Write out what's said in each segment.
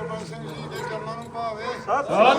ਗੁਰਬਖਸ਼ ਸਿੰਘ ਜੀ ਦੇ ਚਰਨਾਂ ਨੂੰ ਭਾਵੇ ਸਤਨਾਮ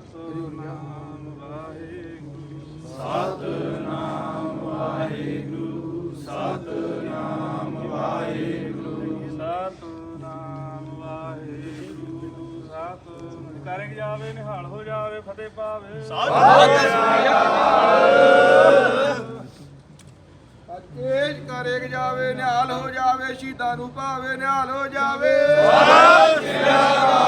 ਸਤਨਾਮ ਵਾਹਿਗੁਰੂ ਸਤਨਾਮ ਵਾਹਿਗੁਰੂ ਸਤਨਾਮ ਵਾਹਿਗੁਰੂ ਸਤਨਾਮ ਕਰੇਗ ਜਾਵੇ ਨਿਹਾਲ ਹੋ ਜਾਵੇ ਫਤਿਹ ਪਾਵੇ ਸਤਨਾਮ ਤੇਜ ਕਰੇਗ ਜਾਵੇ ਨਿਹਾਲ ਹੋ ਜਾਵੇ ਸ਼ੀਦਾਂ ਨੂੰ ਭਾਵੇ ਨਿਹਾਲ ਹੋ ਜਾਵੇ ਸਤਿ ਸ੍ਰੀ ਅਕਾਲ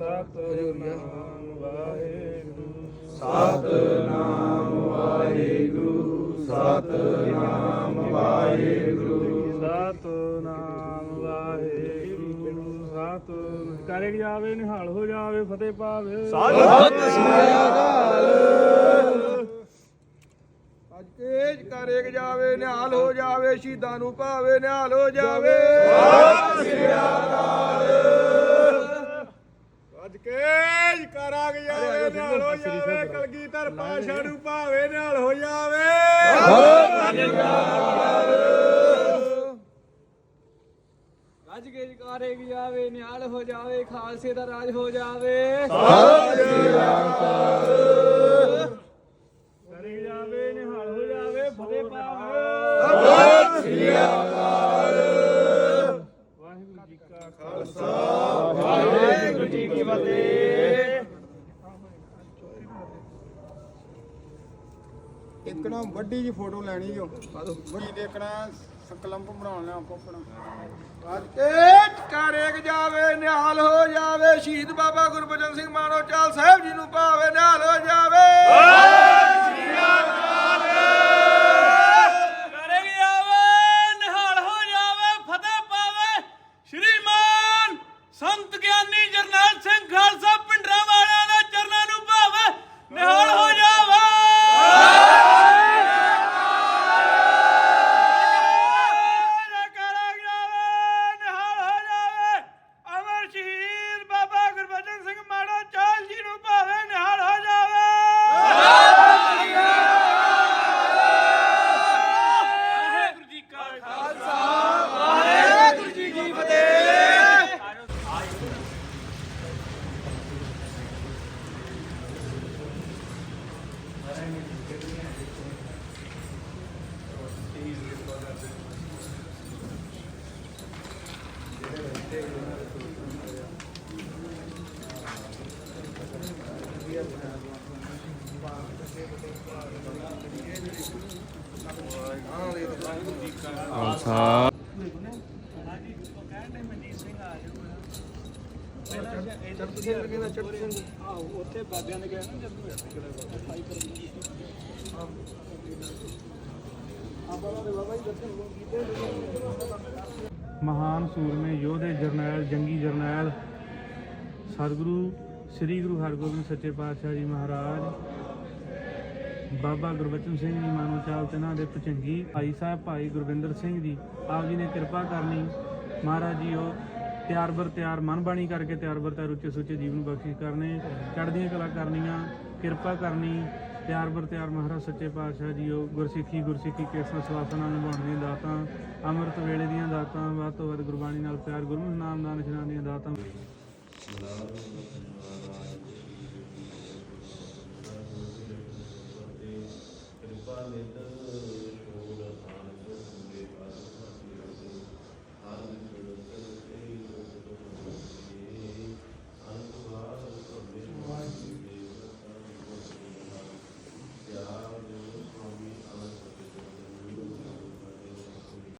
ਸਤਨਾਮ ਵਾਹਿਗੁਰੂ। ਸਤਨਾਮ ਵਾਹਿਗੁਰੂ ਸਤਨਾਮ ਵਾਹਿਗੁਰੂ। ਸਤਨਾਮ ਵਾਹਿਗੁਰੂ ਸਤਿ ਕਰੇ ਜਾਵੇ ਨਿਹਾਲ ਹੋ ਜਾਵੇ ਫਤਿਹ ਪਾਵੇ ਅੱਜ ਤੇਜ ਕਰੇ ਜਾਵੇ ਨਿਹਾਲ ਹੋ ਜਾਵੇ ਸ਼ਹੀਦਾਂ ਨੂੰ ਭਾਵੇ ਨਿਹਾਲ ਹੋ ਜਾਵੇ। ਅੱਜ ਕੇ ਕਰਾਂਗ ਜਾਵੇ ਨਿਹਾਲ ਹੋ ਜਾਵੇ ਕਲਗੀਧਰ ਪਾਸ਼ਾ ਨੂੰ ਭਾਵੇ ਨਿਹਾਲ ਹੋ ਜਾਵੇ। ਗੱਜ ਕੇ ਜਕਾਰੇ ਜਾਵੇ ਨਿਹਾਲ ਹੋ ਜਾਵੇ ਖਾਲਸੇ ਦਾ ਰਾਜ ਹੋ ਜਾਵੇ। ਕਰੇ ਜਾਵੇ ਨਿਹਾਲ ਹੋ ਜਾਵੇ ਫਤਿਹ ਪਾਵੇ ਵਾਹਿਗੁਰੂ ਜੀ ਕਾ ਖਾਲਸਾ ਵਾਹਿਗੁਰੂ ਜੀ ਕੀ ਫਤਿਹ ਇੱਕ ਵੱਡੀ ਜੀ ਫੋਟੋ ਲੈਣੀ ਜੋ। ਵੱਡੀ ਦੇਖਣਾ, ਸੰਕਲਪ ਬਣਾਉਣਾ ਆਪੋ ਆਪਣਾ। ਅੱਜ ਤੇਜ ਕਰੇ ਜਾਵੇ, ਨਿਹਾਲ ਹੋ ਜਾਵੇ। ਸ਼ਹੀਦ ਬਾਬਾ ਗੁਰਬਚਨ ਸਿੰਘ ਮਾਨੋ ਚਾਲ ਸਾਹਿਬ ਜੀ ਨੂੰ ਭਾਵੇ, ਨਿਹਾਲ ਹੋ ਜਾਵੇ ਕਰੇ ਜਾਵੇ ਨਿਹਾਲ ਹੋ ਜਾਵੇ ਫਤਿਹ ਪਾਵੇ ਸ਼੍ਰੀਮਾਨ ਸੰਤ ਗਿਆਨੀ ਜਰਨੈਲ ਸਿੰਘ ਖਾਲਸਾ ਪਿੰਡਰਾਂ ਵਾਲਿਆਂ ਦੇ ਚਰਨਾਂ ਨੂੰ ਭਾਵੇ ਨਿਹਾਲ ਹੋ ਜਾਵੇ ਕਰੇ ਜਾਵੇ ਨਿਹਾਲ ਹੋ ਜਾਵੇ ਅਮਰ ਸ਼ਹੀਦ ਬਾਬਾ ਗੁਰਬਚਨ ਸਿੰਘ ਮਾੜੋ ਚਾਲ ਜੀ ਨੂੰ ਭਾਵੇ ਨਿਹਾਲ ਹੋ ਜਾਵੇ ਵਾਹਿਗੁਰੂ ਜੀ ਕਾ ਖਾਲਸਾ ਵਾਹਿਗੁਰੂ ਜੀ ਕੀ ਫਤਿਹ ਉੱਥੇ ਮਹਾਨ ਸੂਰਮੇ ਯੋਧੇ ਜਰਨੈਲ ਜੰਗੀ ਜਰਨੈਲ ਸਤਿਗੁਰੂ ਸ੍ਰੀ ਗੁਰੂ ਹਰਗੋਬਿੰਦ ਸੱਚੇ ਪਾਤਸ਼ਾਹ ਜੀ ਮਹਾਰਾਜ, ਬਾਬਾ ਗੁਰਬਚਨ ਸਿੰਘ ਜੀ ਮਾਨੋ ਚਾਲ ਤੇਨਾਂ ਦੇ ਪਚੰਗੀ, ਭਾਈ ਸਾਹਿਬ ਭਾਈ ਗੁਰਵਿੰਦਰ ਸਿੰਘ ਜੀ, ਆਪ ਜੀ ਨੇ ਕਿਰਪਾ ਕਰਨੀ। ਮਹਾਰਾਜ ਜੀ, ਉਹ ਤਿਆਰ ਬਰ ਤਿਆਰ ਮਨ ਬਾਣੀ ਕਰਕੇ ਤਿਆਰ ਬਰ ਤਿਆਰ ਉੱਚੇ ਸੁੱਚੇ ਜੀਵਨ ਬਖਸ਼ਿਸ਼ ਕਰਨੇ, ਚੜ੍ਹਦੀਆਂ ਕਲਾ ਕਰਨੀਆਂ, ਕਿਰਪਾ ਕਰਨੀ। ਤਿਆਰ ਬਰ ਤਿਆਰ ਮਹਾਰਾਜ ਸੱਚੇ ਪਾਤਸ਼ਾਹ ਜੀ, ਉਹ ਗੁਰਸਿੱਖੀ ਗੁਰਸਿੱਖੀ ਕੇਸਾਂ ਸਵਾਸਾਂ ਨਿਭਾਉਣ ਦੀਆਂ ਦਾਤਾਂ, ਅੰਮ੍ਰਿਤ ਵੇਲੇ ਦੀਆਂ ਦਾਤਾਂ, ਵੱਧ ਤੋਂ ਵੱਧ ਗੁਰਬਾਣੀ ਨਾਲ ਪਿਆਰ, ਗੁਰੂ ਨਾਮ ਨਾਲ ਇਸ਼ਨਾਨ ਦੀਆਂ ਦਾਤਾਂ। later